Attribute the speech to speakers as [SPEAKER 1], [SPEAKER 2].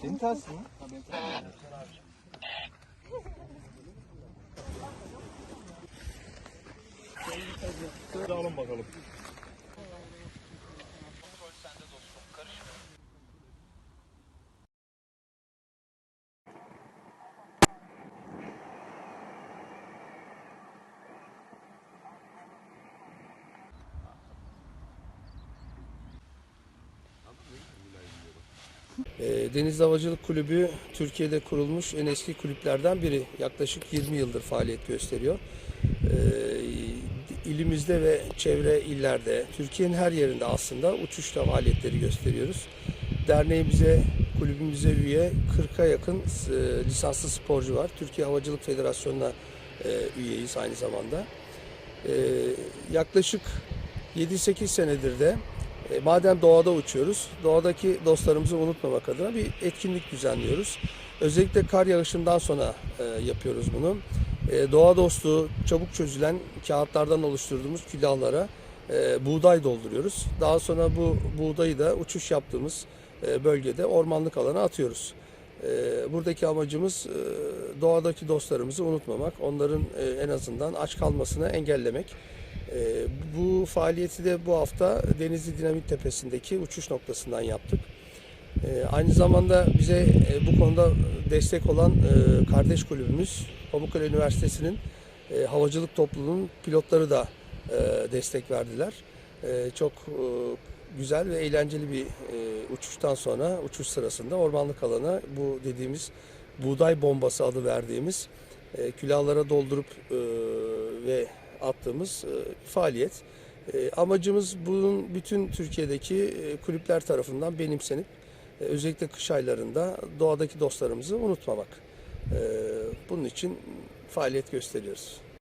[SPEAKER 1] Senin tersin mi?
[SPEAKER 2] Alın bakalım.
[SPEAKER 3] Deniz Havacılık Kulübü Türkiye'de kurulmuş en eski kulüplerden biri. Yaklaşık 20 yıldır faaliyet gösteriyor. E, ilimizde ve çevre illerde, Türkiye'nin her yerinde aslında uçuşla faaliyetleri gösteriyoruz. Derneğimize, kulübümüze üye 40'a yakın e, lisanslı sporcu var. Türkiye Havacılık Federasyonu'na e, üyeyiz aynı zamanda. E, yaklaşık 7-8 senedir de e, madem doğada uçuyoruz, doğadaki dostlarımızı unutmamak adına bir etkinlik düzenliyoruz. Özellikle kar yağışından sonra e, yapıyoruz bunu. E, doğa dostu, çabuk çözülen kağıtlardan oluşturduğumuz külahlara e, buğday dolduruyoruz. Daha sonra bu buğdayı da uçuş yaptığımız bölgede ormanlık alana atıyoruz. Buradaki amacımız doğadaki dostlarımızı unutmamak, onların en azından aç kalmasını engellemek. Ee, Bu faaliyeti de bu hafta Denizli Dinamit Tepesi'ndeki uçuş noktasından yaptık. Ee, Aynı zamanda bize e, bu konuda destek olan e, kardeş kulübümüz Pamukkale Üniversitesi'nin e, havacılık topluluğunun pilotları da destek verdiler. Çok güzel ve eğlenceli bir uçuştan sonra uçuş sırasında ormanlık alana bu dediğimiz buğday bombası adı verdiğimiz külahlara doldurup ve attığımız e, faaliyet. E, amacımız bunun bütün Türkiye'deki e, kulüpler tarafından benimsenip özellikle kış aylarında doğadaki dostlarımızı unutmamak. Bunun için faaliyet gösteriyoruz.